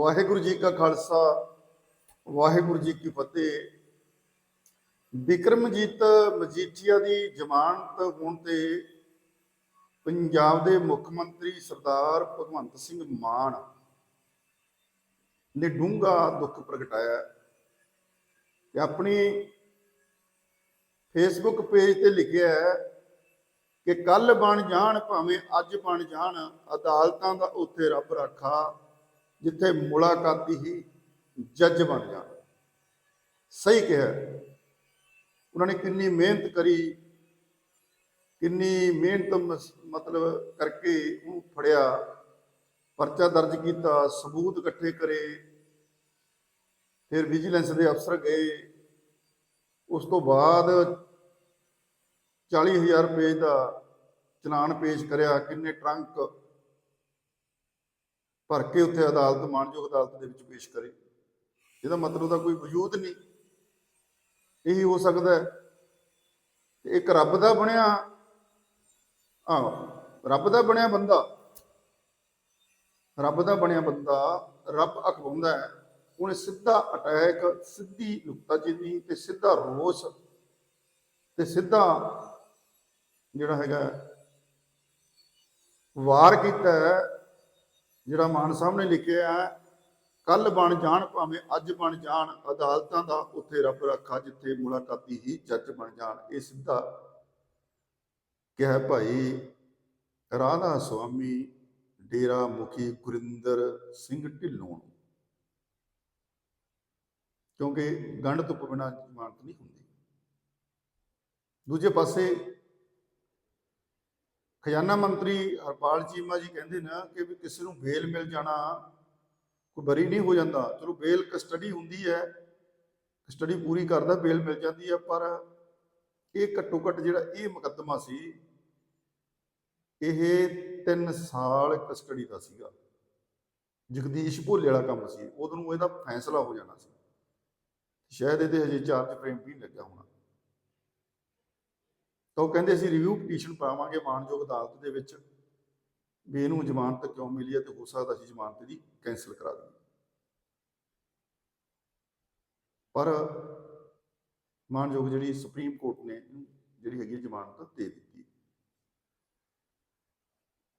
ਵਾਹਿਗੁਰੂ ਜੀ ਕਾ ਖਾਲਸਾ, ਵਾਹਿਗੁਰੂ ਜੀ ਕੀ ਫਤਿਹ। ਵਿਕਰਮਜੀਤ ਮਜੀਠੀਆ ਦੀ ਜ਼ਮਾਨਤ ਹੋਣ ਤੇ ਪੰਜਾਬ ਦੇ ਮੁੱਖ ਮੰਤਰੀ ਸਰਦਾਰ ਭਗਵੰਤ ਸਿੰਘ ਮਾਨ ਨੇ ਡੂੰਘਾ ਦੁੱਖ ਪ੍ਰਗਟਾਇਆ ਹੈ ਆਪਣੀ ਫੇਸਬੁੱਕ ਪੇਜ ਤੇ ਲਿਖਿਆ ਹੈ ਕਿ ਕੱਲ ਬਣ ਜਾਣ ਭਾਵੇਂ ਅੱਜ ਬਣ ਜਾਣ, ਅਦਾਲਤਾਂ ਦਾ ਉੱਥੇ ਰੱਬ ਰੱਖਾ ਜਿੱਥੇ ਮੁਲਾਕਾਤੀ ਹੀ ਜੱਜ ਬਣ ਜਾਣ। ਸਹੀ ਕਿਹਾ। ਉਹਨਾਂ ਨੇ ਕਿੰਨੀ ਮਿਹਨਤ ਕਰੀ, ਕਿੰਨੀ ਮਿਹਨਤ ਮਸ- ਮਤਲਬ ਕਰਕੇ ਉਹਨੂੰ ਫੜਿਆ, ਪਰਚਾ ਦਰਜ ਕੀਤਾ, ਸਬੂਤ ਇਕੱਠੇ ਕਰੇ, ਫਿਰ ਵਿਜੀਲੈਂਸ ਦੇ ਅਫਸਰ ਗਏ। ਉਸ ਤੋਂ ਬਾਅਦ 40000 ਰੁਪਏ ਦਾ ਚਲਾਨ ਪੇਸ਼ ਕਰਿਆ। ਕਿੰਨੇ ਟਰੰਕ ਭਰ ਕੇ ਉੱਥੇ ਅਦਾਲਤ, ਮਾਨਯੋਗ ਅਦਾਲਤ ਦੇ ਵਿੱਚ ਪੇਸ਼ ਕਰੇ। ਇਹਦਾ ਮਤਲਬ ਤਾਂ ਕੋਈ ਵਜੂਦ ਨਹੀਂ। ਇਹੀ ਹੋ ਸਕਦਾ ਹੈ ਤੇ ਇੱਕ ਰੱਬ ਦਾ ਬਣਿਆ ਆ ਰੱਬ ਦਾ ਬਣਿਆ ਬੰਦਾ, ਰੱਬ ਦਾ ਬਣਿਆ ਬੰਦਾ, ਰੱਬ ਅਖਵਾਉਂਦਾ ਹੈ। ਉਹਨੇ ਸਿੱਧਾ ਅਟੈਕ, ਸਿੱਧੀ ਨੁਕਤਾਚੀਨੀ ਤੇ ਸਿੱਧਾ ਰੋਸ ਤੇ ਸਿੱਧਾ ਜਿਹੜਾ ਹੈਗਾ ਵਾਰ ਕੀਤਾ ਹੈ। ਜਿਹੜਾ ਮਾਨ ਸਾਹਿਬ ਨੇ ਲਿਖਿਆ ਹੈ ਕੱਲ ਬਣ ਜਾਣ ਭਾਵੇਂ ਅੱਜ ਬਣ ਜਾਣ, ਅਦਾਲਤਾਂ ਦਾ ਉੱਥੇ ਰੱਬ ਰੱਖਾ ਜਿੱਥੇ ਮੁਲਾਕਾਤੀ ਹੀ ਜੱਜ ਬਣ ਜਾਣ। ਇਹ ਸਿੱਧਾ ਕਿਹਾ, ਭਾਈ ਰਾਧਾ ਸੁਆਮੀ ਡੇਰਾ ਮੁਖੀ ਗੁਰਿੰਦਰ ਸਿੰਘ ਢਿੱਲੋਂ ਕਿਉਂਕਿ ਗੰਢ ਤੋਂ ਬਿਨਾਂ ਜ਼ਮਾਨਤ ਨਹੀਂ ਹੁੰਦੀ। ਦੂਜੇ ਪਾਸੇ ਖਜ਼ਾਨਾ ਮੰਤਰੀ ਹਰਪਾਲ ਚੀਮਾ ਜੀ ਕਹਿੰਦੇ ਨੇ ਕਿ ਵੀ ਕਿਸੇ ਨੂੰ ਬੇਲ ਮਿਲ ਜਾਣਾ ਕੋਈ ਬਰੀ ਨਹੀਂ ਹੋ ਜਾਂਦਾ। ਚਲੋ ਬੇਲ ਕਸਟਡੀ ਹੁੰਦੀ ਹੈ, ਕਸਟਡੀ ਪੂਰੀ ਕਰਦਾ, ਬੇਲ ਮਿਲ ਜਾਂਦੀ ਹੈ, ਪਰ ਇਹ ਘੱਟੋ ਘੱਟ ਜਿਹੜਾ ਇਹ ਮੁਕੱਦਮਾ ਸੀ, ਇਹ 3 ਸਾਲ ਕਸਟਡੀ ਦਾ ਸੀਗਾ। ਜਗਦੀਸ਼ ਭੋਲੇ ਵਾਲਾ ਕੰਮ ਸੀ। ਉਦੋਂ ਨੂੰ ਇਹਦਾ ਫੈਸਲਾ ਹੋ ਜਾਣਾ ਸੀ। ਸ਼ਾਇਦ ਇਹਦੇ ਹਜੇ ਚਾਰਜ ਫਰੇਮ ਵੀ ਨਹੀਂ ਲੱਗਿਆ ਹੋਣਾ। ਤਾਂ ਉਹ ਕਹਿੰਦੇ ਅਸੀਂ ਰਿਵਿਊ ਪਟੀਸ਼ਨ ਪਾਵਾਂਗੇ ਮਾਨਯੋਗ ਅਦਾਲਤ ਦੇ ਵਿੱਚ ਵੀ ਇਹਨੂੰ ਜ਼ਮਾਨਤ ਕਿਉਂ ਮਿਲੀ ਹੈ ਤੇ ਹੋ ਸਕਦਾ ਅਸੀਂ ਜ਼ਮਾਨਤ ਦੀ ਕੈਂਸਲ ਕਰਾ ਦਈਏ। ਪਰ ਮਾਨਯੋਗ ਜਿਹੜੀ ਸੁਪਰੀਮ ਕੋਰਟ ਨੇ ਜਿਹੜੀ ਹੈਗੀ ਹੈ ਜ਼ਮਾਨਤ ਦੇ ਦਿੱਤੀ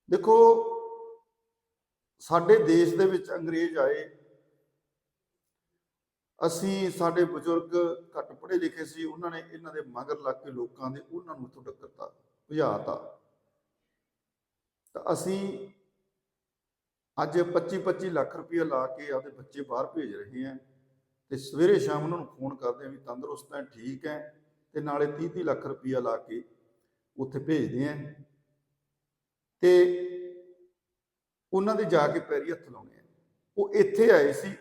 ਦੇਖੋ, ਸਾਡੇ ਦੇਸ਼ ਦੇ ਵਿੱਚ ਅੰਗਰੇਜ਼ ਆਏ ਅਸੀਂ ਸਾਡੇ ਬਜ਼ੁਰਗ ਘੱਟ ਪੜ੍ਹੇ ਲਿਖੇ ਸੀ, ਉਹਨਾਂ ਨੇ ਇਹਨਾਂ ਦੇ ਮਗਰ ਲੱਗ ਕੇ ਲੋਕਾਂ ਦੇ ਉਹਨਾਂ ਨੂੰ ਇੱਥੋਂ ਟੱਕਰਤਾ ਭਜਾਤਾ ਤਾਂ। ਅਸੀਂ ਅੱਜ 25 25 ਲੱਖ ਰੁਪਏ ਲਾ ਕੇ ਆਪਦੇ ਬੱਚੇ ਬਾਹਰ ਭੇਜ ਰਹੇ ਹਾਂ ਤੇ ਸਵੇਰੇ ਸ਼ਾਮ ਉਹਨਾਂ ਨੂੰ ਫੋਨ ਕਰਦੇ ਹਾਂ ਵੀ ਤੰਦਰੁਸਤ ਹੈ, ਠੀਕ ਹੈ ਤੇ ਨਾਲੇ 30 30 ਲੱਖ ਰੁਪਏ ਲਾ ਕੇ ਉੱਥੇ ਭੇਜਦੇ ਹਾਂ ਤੇ ਉਹਨਾਂ ਦੇ ਜਾ ਕੇ ਪੈਰੀ ਹੱਥ ਲਾਉਣੇ ਆ ਉਹ ਇੱਥੇ ਆਏ ਸੀ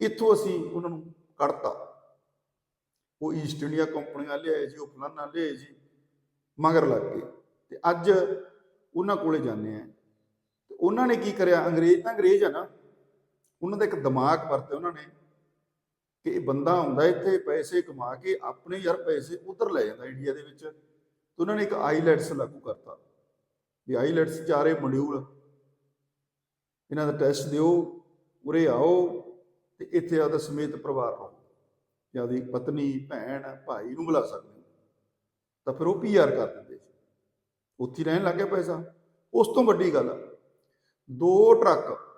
ਇੱਥੋਂ ਅਸੀਂ ਉਹਨਾਂ ਨੂੰ ਕੱਢਤਾ। ਉਹ ਈਸਟ ਇੰਡੀਆ ਕੰਪਨੀਆਂ ਲਿਆਏ ਜੀ, ਉਹ ਫਲਾਨਾ ਲਿਆਏ ਜੀ, ਮਗਰ ਲੱਗ ਗਏ। ਤੇ ਅੱਜ ਉਹਨਾਂ ਕੋਲੇ ਜਾਂਦੇ ਆ ਤੇ ਉਹਨਾਂ ਨੇ ਕੀ ਕਰਿਆ? ਅੰਗਰੇਜ਼ ਤਾਂ ਅੰਗਰੇਜ਼ ਆ ਨਾ। ਉਹਨਾਂ ਦਾ ਇੱਕ ਦਿਮਾਗ ਵਰਤਿਆ ਉਹਨਾਂ ਨੇ ਕਿ ਇਹ ਬੰਦਾ ਆਉਂਦਾ ਇੱਥੇ, ਪੈਸੇ ਕਮਾ ਕੇ ਆਪਣੇ ਯਾਰ ਪੈਸੇ ਉਧਰ ਲੈ ਜਾਂਦਾ ਇੰਡੀਆ ਦੇ ਵਿੱਚ। ਤੇ ਉਹਨਾਂ ਨੇ ਇੱਕ ਆਈਲੈਟਸ ਲਾਗੂ ਕਰਤਾ। ਵੀ ਆਈਲੈਟਸ ਚਾਰੇ ਮੋਡਿਊਲ। ਇਹਨਾਂ ਦਾ ਟੈਸਟ ਦਿਓ, ਉਰੇ ਆਓ ਤੇ ਇੱਥੇ ਆਦਾ ਸਮੇਤ ਪਰਿਵਾਰ ਰਹੋ। ਜਾਂ ਦੀ ਪਤਨੀ, ਭੈਣ, ਭਾਈ ਨੂੰ ਬੁਲਾ ਸਕਦੇ ਹੋ। ਤਾਂ ਫਿਰ ਉਹ ਪੀਆਰ ਕਰ ਦਿੰਦੇ ਸੀ। ਉੱਥੇ ਰਹਿਣ ਲੱਗ ਗਿਆ ਪੈਸਾ। ਉਸ ਤੋਂ ਵੱਡੀ ਗੱਲ ਦੋ ਟਰੱਕ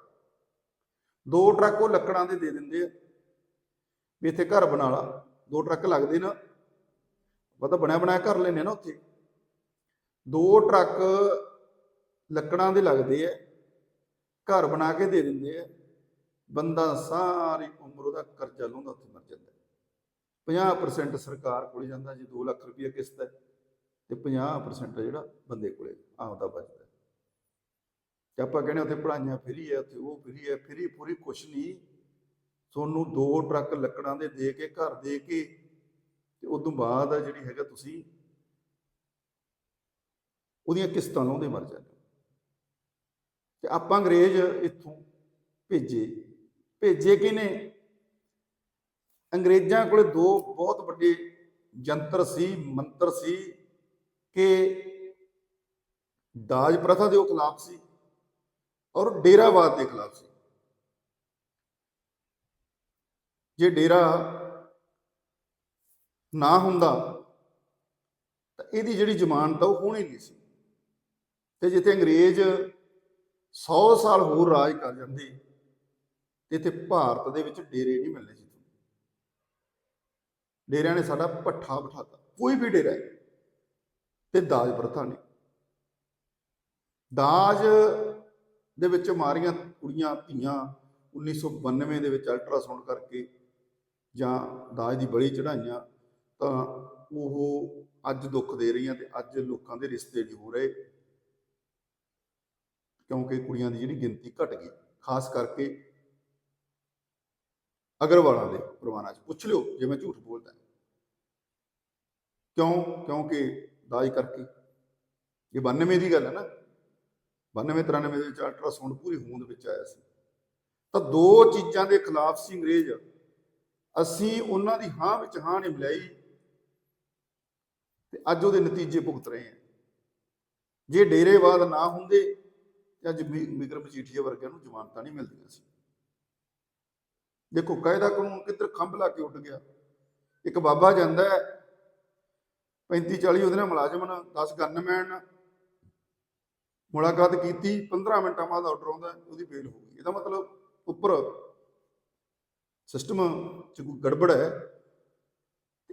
ਦੋ ਟਰੱਕ ਉਹ ਲੱਕੜਾਂ ਦੇ ਦੇ ਦਿੰਦੇ ਆ। ਵੀ ਇੱਥੇ ਘਰ ਬਣਾ ਲਾ। ਦੋ ਟਰੱਕ ਲੱਗਦੇ ਨਾ। ਪਤਾ ਬਣਿਆ ਬਣਾਇਆ ਘਰ ਲੈਣੇ ਨਾ ਉੱਥੇ। ਦੋ ਟਰੱਕ ਲੱਕੜਾਂ ਦੇ ਲੱਗਦੇ ਆ। ਘਰ ਬਣਾ ਕੇ ਦੇ ਦਿੰਦੇ ਆ। ਬੰਦਾ ਸਾਰੀ ਉਮਰ ਉਹਦਾ ਕਰਜ਼ਾ ਲਾਉਂਦਾ, ਉੱਥੇ ਮਰ ਜਾਂਦਾ। 50% ਸਰਕਾਰ ਕੋਲ ਜਾਂਦਾ, ਜੀ 2 ਲੱਖ ਰੁਪਏ ਕਿਸ਼ਤ ਹੈ, ਤੇ 50% ਜਿਹੜਾ ਬੰਦੇ ਕੋਲੇ ਆਉਂਦਾ ਬਚਦਾ। ਤੇ ਆਪਾਂ ਕਹਿੰਦੇ ਉੱਥੇ ਪੜਾਈਆਂ ਫਰੀ ਹੈ, ਉੱਥੇ ਉਹ ਫਰੀ ਹੈ, ਫਰੀ ਪੂਰੀ ਕੁਛ ਨਹੀਂ। ਤੁਹਾਨੂੰ ਦੋ ਟਰੱਕ ਲੱਕੜਾਂ ਦੇ ਦੇ ਕੇ, ਘਰ ਦੇ ਕੇ, ਤੇ ਉਦੋਂ ਬਾਅਦ ਜਿਹੜੀ ਹੈਗਾ ਤੁਸੀਂ, ਉਹਦੀਆਂ ਕਿਸ਼ਤਾਂ ਲਾਉਂਦੇ ਮਰ ਜਾਂਦੇ ਤੇ ਆਪਾਂ ਅੰਗਰੇਜ਼ ਇੱਥੋਂ ਭੇਜੇ। ਭੇਜੇ ਕਿਨੇ ਅੰਗਰੇਜ਼ਾਂ ਕੋਲੇ ਦੋ ਬਹੁਤ ਵੱਡੇ ਜੰਤਰ ਸੀ, ਮੰਤਰ ਸੀ ਕਿ ਦਾਜ ਪ੍ਰਥਾ ਦੇ ਉਹ ਖਿਲਾਫ ਸੀ ਔਰ ਡੇਰਾਵਾਦ ਦੇ ਖਿਲਾਫ ਸੀ। ਜੇ ਡੇਰਾ ਨਾ ਹੁੰਦਾ ਤਾਂ ਇਹਦੀ ਜਿਹੜੀ ਜ਼ਮਾਨਤ ਆ ਉਹ ਹੋਣੀ ਨਹੀਂ ਸੀ। ਤੇ ਜਿੱਥੇ ਅੰਗਰੇਜ਼ 100 ਸਾਲ ਹੋਰ ਰਾਜ ਕਰ ਜਾਂਦੇ ਤੇ ਇੱਥੇ ਭਾਰਤ ਦੇ ਵਿੱਚ ਡੇਰੇ ਨਹੀਂ ਮਿਲਣੇ ਸੀ ਡੇਰਿਆਂ ਨੇ ਸਾਡਾ ਪੱਠਾ ਬਿਠਾਤਾ। ਕੋਈ ਵੀ ਡੇਰਾ ਹੈ। ਤੇ ਦਾਜ ਪ੍ਰਥਾ ਨੇ। ਦਾਜ ਦੇ ਵਿੱਚ ਮਾਰੀਆਂ ਕੁੜੀਆਂ, ਧੀਆਂ 1992 ਦੇ ਵਿੱਚ ਅਲਟਰਾਸਾਊਂਡ ਕਰਕੇ ਜਾਂ ਦਾਜ ਦੀ ਬਲੀ ਚੜਾਈਆਂ ਤਾਂ ਉਹ ਅੱਜ ਦੁੱਖ ਦੇ ਰਹੀਆਂ ਤੇ ਅੱਜ ਲੋਕਾਂ ਦੇ ਰਿਸ਼ਤੇ ਨਹੀਂ ਹੋ ਰਹੇ। ਕਿਉਂਕਿ ਕੁੜੀਆਂ ਦੀ ਜਿਹੜੀ ਗਿਣਤੀ ਘਟ ਗਈ। ਖਾਸ ਕਰਕੇ ਅਗਰਵਾਲਾਂ ਦੇ ਪਰਿਵਾਰਾਂ 'ਚ। ਪੁੱਛ ਲਿਓ ਜੇ ਮੈਂ ਝੂਠ ਬੋਲਦਾ। ਕਿਉਂ? ਕਿਉਂਕਿ ਦਾਜ ਕਰਕੇ। ਇਹ 92 ਦੀ ਗੱਲ ਹੈ ਨਾ। 92 93 ਦੇ ਵਿੱਚ ਅਲਟਰਾਸਾਊਂਡ ਪੂਰੀ ਹੋਂਦ ਵਿੱਚ ਆਇਆ ਸੀ। ਤਾਂ ਦੋ ਚੀਜ਼ਾਂ ਦੇ ਖਿਲਾਫ ਸੀ ਅੰਗਰੇਜ਼। ਅਸੀਂ ਉਹਨਾਂ ਦੀ ਹਾਂ ਵਿੱਚ ਹਾਂ ਨਹੀਂ ਮਿਲਾਈ। ਤੇ ਅੱਜ ਉਹਦੇ ਨਤੀਜੇ ਭੁਗਤ ਰਹੇ ਹਾਂ। ਜੇ ਡੇਰੇਵਾਦ ਨਾ ਹੁੰਦੇ, ਤੇ ਅੱਜ ਮੀ- ਵਿਕਰਮ ਮਜੀਠੀਆ ਵਰਗਿਆਂ ਨੂੰ ਜ਼ਮਾਨਤਾਂ ਨਹੀਂ ਮਿਲਦੀਆਂ ਸੀ। ਦੇਖੋ ਕਾਇਦਾ ਕਾਨੂੰਨ ਕਿੱਧਰ ਖੰਭ ਲਾ ਕੇ ਉੱਡ ਗਿਆ। ਇੱਕ ਬਾਬਾ ਜਾਂਦਾ ਹੈ 35 40 ਉਹਦੇ ਨਾਲ ਮੁਲਾਜ਼ਮ ਨਾਲ 10 ਗਨਮੈਨ ਨਾਲ ਮੁਲਾਕਾਤ ਕੀਤੀ 15 ਮਿੰਟਾਂ ਬਾਅਦ ਆਰਡਰ ਆਉਂਦਾ ਉਹਦੀ ਬੇਲ ਹੋ ਗਈ। ਇਹਦਾ ਮਤਲਬ ਉੱਪਰ ਸਿਸਟਮ ਚ ਕੋਈ ਗੜਬੜ ਹੈ।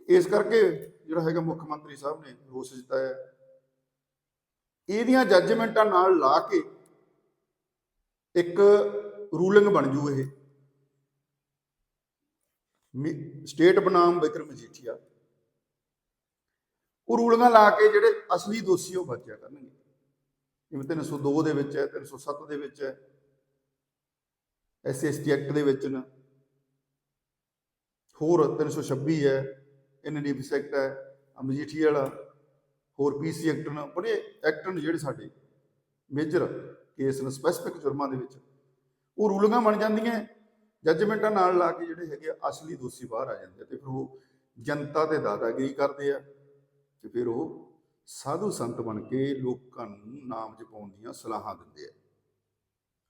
ਇਸ ਕਰਕੇ ਜਿਹੜਾ ਹੈਗਾ ਮੁੱਖ ਮੰਤਰੀ ਸਾਹਿਬ ਨੇ ਰੋਸ ਜਤਾਇਆ ਇਹਦੀਆਂ ਜੱਜਮੈਂਟਾਂ ਨਾਲ ਲਾ ਕੇ ਇੱਕ ਰੂਲਿੰਗ ਬਣ ਜੂ ਇਹ। ਸਟੇਟ ਬਨਾਮ ਵਿਕਰਮ ਮਜੀਠੀਆ ਉਹ ਰੂਲਿੰਗਾਂ ਲਾ ਕੇ ਜਿਹੜੇ ਅਸਲੀ ਦੋਸ਼ੀ ਉਹ ਬਚਿਆ ਕਰਨਗੇ। ਜਿਵੇਂ 302 ਦੇ ਵਿੱਚ ਹੈ 307 ਦੇ ਵਿੱਚ ਹੈ ਐਸਸੀਐਸਟੀ ਐਕਟ ਦੇ ਵਿੱਚ ਨਾ। ਹੋਰ 326 ਹੈ ਐਨਡੀਪੀਐਸ ਐਕਟ ਹੈ ਮਜੀਠੀ ਵਾਲਾ ਹੋਰ ਪੀਸੀ ਐਕਟ ਨੇ, ਬੜੇ ਐਕਟ ਨੇ ਜਿਹੜੇ ਸਾਡੇ ਮੇਜਰ ਕੇਸ ਨੇ ਸਪੈਸੀਫਿਕ ਜੁਰਮਾਂ ਦੇ ਵਿੱਚ। ਉਹ ਰੂਲਿੰਗਾਂ ਬਣ ਜਾਂਦੀਆਂ ਜੱਜਮੈਂਟਾਂ ਨਾਲ ਲਾ ਕੇ ਜਿਹੜੇ ਹੈਗੇ ਆ, ਅਸਲੀ ਦੋਸ਼ੀ ਬਾਹਰ ਆ ਜਾਂਦੇ ਆ ਤੇ ਫਿਰ ਉਹ ਜਨਤਾ ਤੇ ਦਾਦਾਗਿਰੀ ਕਰਦੇ ਆ ਤੇ ਫਿਰ ਉਹ ਸਾਧੂ ਸੰਤ ਬਣ ਕੇ ਲੋਕਾਂ ਨੂੰ ਨਾਮ ਜਪਾਉਣ ਦੀਆਂ ਸਲਾਹਾਂ ਦਿੰਦੇ ਆ।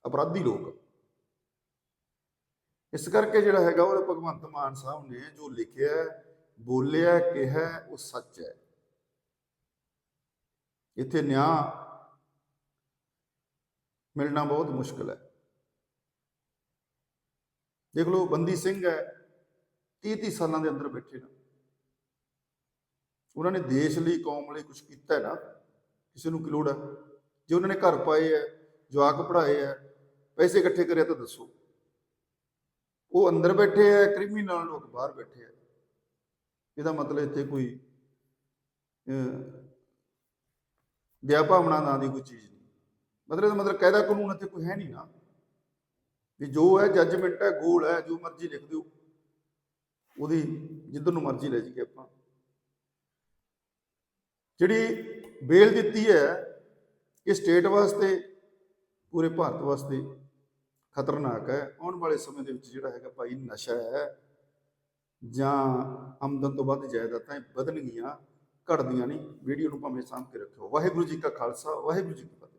ਅਪਰਾਧੀ ਲੋਕ। ਇਸ ਕਰਕੇ ਜਿਹੜਾ ਹੈਗਾ ਉਹ ਭਗਵੰਤ ਮਾਨ ਸਾਹਿਬ ਨੇ ਜੋ ਲਿਖਿਆ ਬੋਲਿਆ ਕਿਹਾ ਉਹ ਸੱਚ ਹੈ। ਇੱਥੇ ਨਿਆਂ ਮਿਲਣਾ ਬਹੁਤ ਮੁਸ਼ਕਲ ਹੈ। ਦੇਖ ਲਓ, ਬੰਦੀ ਸਿੰਘ ਹੈ 30 30 ਸਾਲਾਂ ਦੇ ਅੰਦਰ ਬੈਠੇ ਨਾ। ਉਹਨਾਂ ਨੇ ਦੇਸ਼ ਲਈ, ਕੌਮ ਲਈ ਕੁਝ ਕੀਤਾ ਹੈ ਨਾ, ਕਿਸੇ ਨੂੰ ਕੀ ਲੋੜ ਹੈ? ਜੇ ਉਹਨਾਂ ਨੇ ਘਰ ਪਾਏ ਹੈ, ਜਵਾਕ ਪੜ੍ਹਾਏ ਹੈ, ਪੈਸੇ ਇਕੱਠੇ ਕਰਿਆ ਤਾਂ ਦੱਸੋ। ਉਹ ਅੰਦਰ ਬੈਠੇ ਹੈ, ਕ੍ਰਿਮੀਨਲ ਲੋਕ ਬਾਹਰ ਬੈਠੇ ਹੈ। ਇਹਦਾ ਮਤਲਬ ਇੱਥੇ ਕੋਈ ਵਿਆਹ ਭਾਵਨਾ ਨਾਂ ਦੀ ਕੋਈ ਚੀਜ਼ ਨਹੀਂ। ਮਤਲਬ ਇਹਦਾ ਮਤਲਬ ਕਾਇਦਾ ਕਾਨੂੰਨ ਇੱਥੇ ਕੋਈ ਹੈ ਨਹੀਂ ਨਾ। ਵੀ ਜੋ ਹੈ ਜੱਜਮੈਂਟ ਹੈ ਗੋਲ ਹੈ, ਜੋ ਮਰਜ਼ੀ ਲਿਖ ਦਿਓ। ਉਹਦੀ ਜਿੱਧਰ ਨੂੰ ਮਰਜ਼ੀ ਲੈ ਜਾਈਏ ਆਪਾਂ। ਜਿਹੜੀ ਬੇਲ ਦਿੱਤੀ ਹੈ, ਇਹ ਸਟੇਟ ਵਾਸਤੇ, ਪੂਰੇ ਭਾਰਤ ਵਾਸਤੇ ਖਤਰਨਾਕ ਹੈ। ਆਉਣ ਵਾਲੇ ਸਮੇਂ ਦੇ ਵਿੱਚ ਜਿਹੜਾ ਹੈਗਾ ਭਾਈ ਨਸ਼ਾ ਹੈ, ਜਾਂ ਆਮਦਨ ਤੋਂ ਵੱਧ ਜਾਇਦਾਦਾਂ ਵਧਣਗੀਆਂ, ਘਟਦੀਆਂ ਨਹੀਂ। ਵੀਡੀਓ ਨੂੰ ਭਾਵੇਂ ਸਾਂਭ ਕੇ ਰੱਖਿਓ। ਵਾਹਿਗੁਰੂ ਜੀ ਕਾ ਖਾਲਸਾ, ਵਾਹਿਗੁਰੂ ਜੀ ਕੀ ਫਤਿਹ।